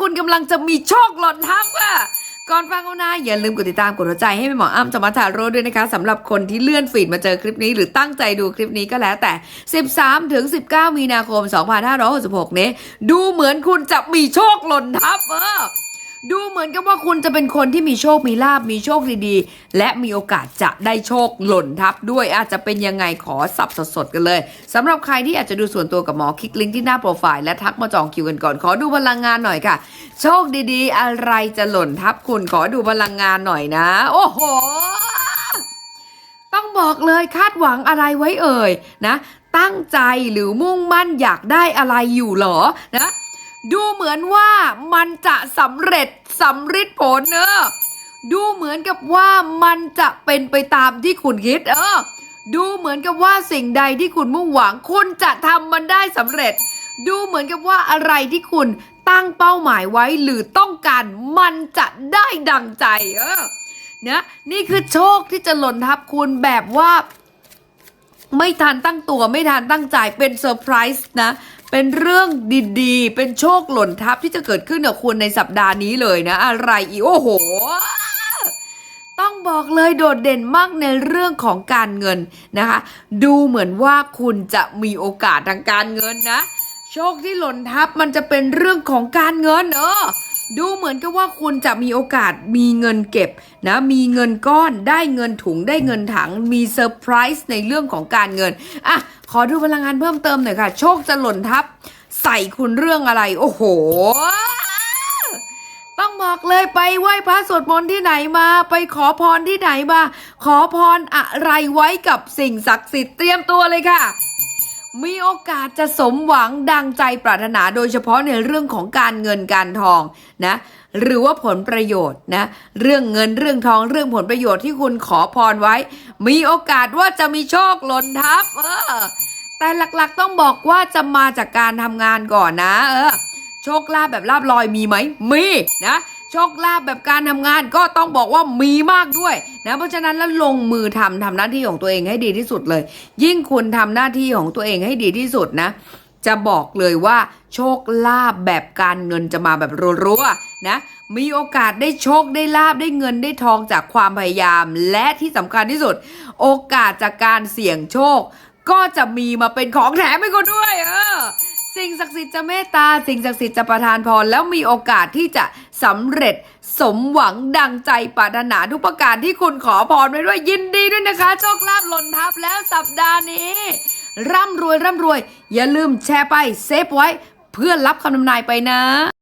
คุณกำลังจะมีโชคหล่นทับอะก่อนฟังเอานะอย่าลืมกดติดตามกดหัวใจให้แม่หมออ้ำจอมาทาโร่ด้วยนะคะสำหรับคนที่เลื่อนฟีดมาเจอคลิปนี้ หรือตั้งใจดูคลิปนี้ก็แล้วแต่ 13ถึง19 มีนาคม 2566นี้ดูเหมือนคุณจะมีโชคหล่นทับเออ ดูเหมือนกับว่าคุณจะเป็นคนที่มีโชค มีลาบ มีโชคดีๆ และมีโอกาสจะได้โชคหล่นทับด้วยอาจจะเป็นยังไงขอสับสดๆกันเลยสำหรับใครที่อยากจะดูส่วนตัวกับหมอคลิกลิงก์ที่หน้าโปรไฟล์และทักมาจองคิวกันก่อน ขอดูพลังงานหน่อยค่ะ โชคดีๆ อะไรจะหล่นทับคุณขอดูพลังงานหน่อยนะ โอ้โหต้องบอกเลยคาดหวังอะไรไว้เอ่ยนะ ตั้งใจหรือมุ่งมั่นอยากได้อะไรอยู่หรอนะ ดูเหมือนว่ามันจะสำเร็จสำฤทธิ์ผลเออดูเหมือนกับว่ามันจะเป็นไปตามที่คุณคิดเออ ดูเหมือนกับว่าสิ่งใดที่คุณมุ่งหวัง คุณจะทำมันได้สำเร็จ ดูเหมือนกับว่าอะไรที่คุณตั้งเป้าหมายไว้หรือต้องการมันจะได้ดังใจเออนะนี่คือโชคที่จะหล่นทับคุณแบบว่า ไม่ทันตั้งตัวไม่ทันตั้งใจเป็นเซอร์ไพรส์นะ เป็นเรื่องดีๆ เป็นโชคหล่นทับที่จะเกิดขึ้นกับคุณในสัปดาห์นี้เลยนะ อะไรอีโอ้โห ต้องบอกเลยโดดเด่นมากในเรื่องของการเงินนะคะ ดูเหมือนว่าคุณจะมีโอกาสทางการเงินนะ โชคที่หล่นทับมันจะเป็นเรื่องของการเงินเออดูเหมือนกับว่าคุณจะมีโอกาสมีเงินเก็บนะมีเงินก้อนได้เงินถุงได้เงินถัง มีเซอร์ไพรส์ในเรื่องของการเงินอะ ขอดูพลังงานเพิ่มเติมหน่อยค่ะ โชคจะหล่นทับ ใส่คุณเรื่องอะไร โอ้โห ต้องบอกเลยไปไหว้พระสวดมนต์ที่ไหนมา ไปขอพรที่ไหนมา ขอพรอะไรไว้กับสิ่งศักดิ์สิทธิ์เตรียมตัวเลยค่ะ มีโอกาสจะสมหวังดังใจปรารถนาโดยเฉพาะในเรื่องของการเงินการทองนะหรือว่าผลประโยชน์นะเรื่องเงินเรื่องทองเรื่องผลประโยชน์ที่คุณขอพรไว้ มีโอกาสว่าจะมีโชคหล่นทับเออแต่หลักๆต้องบอกว่าจะมาจากการทำงานก่อนนะ เออโชคลาภแบบลาบลอยมีไหมมีนะ ชคลาภแบบการทำงานก็ต้องบอกว่ามีมากด้วยนะเพราะฉะนั้นแล้วลงมือทำทำหน้าที่ของตัวเองให้ดีที่สุดเลย ยิ่งคุณทำหน้าที่ของตัวเองให้ดีที่สุดนะ จะบอกเลยว่าโชคลาภแบบการเงินจะมาแบบรัวๆนะมีโอกาสได้โชคได้ลาบได้เงินได้ทองจากความพยายาม และที่สำคัญที่สุด โอกาสจากการเสี่ยงโชค ก็จะมีมาเป็นของแถมให้คุณด้วย เออ สิ่งศักดิ์สิทธิ์จะเมตตา สิ่งศักดิ์สิทธิ์จะประทานพร แล้วมีโอกาสที่จะสำเร็จสมหวังดังใจปรารถนาทุกประการที่คุณขอพรไว้ด้วยยินดีด้วยนะคะโชคลาภหล่นทับแล้วสัปดาห์นี้ ร่ำรวยร่ำรวย อย่าลืมแชร์ไปเซฟไว้ เพื่อรับคำนำนายไปนะ